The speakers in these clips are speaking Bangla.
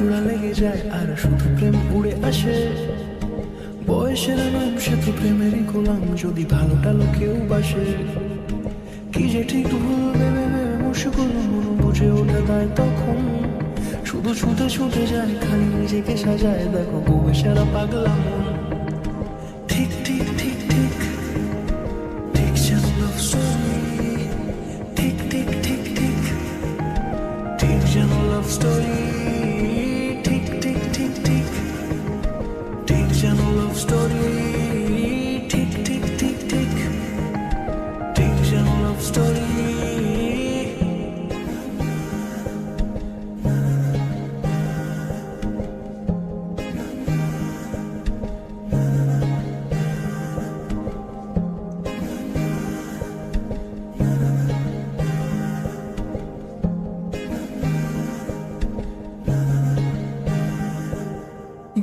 যায়, আর শুধু প্রেম উড়ে আসে। বয়সের নাম সে তো প্রেমেরই গোলাম, যদি ভালোটা লোকেও বাসে। কি যে ঠিক ভুল ভেবে ভেবে মুশকুল মন বুঝে ওঠে তাই তখন। শুধু ছুটে ছুটে যায়, খালি নিজেকে সাজায়, দেখো গোবে সারা পাগলা মন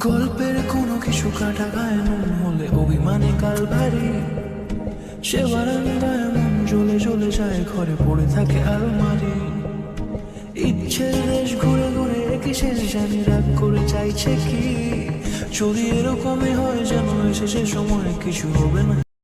গল্পের কোনো কিছু কাটা গায়ে মন হলে অভিমানে কাল ভারী। সে বারান্দায় মন জ্বলে জ্বলে যায়, ঘরে পড়ে থাকে আলমারি। ইচ্ছের দেশ ঘুরে ঘুরে কিসের জানি রাগ করে চাইছে কি? যদি এরকমই হয় যেন এসে সে সময়, কিছু হবে না।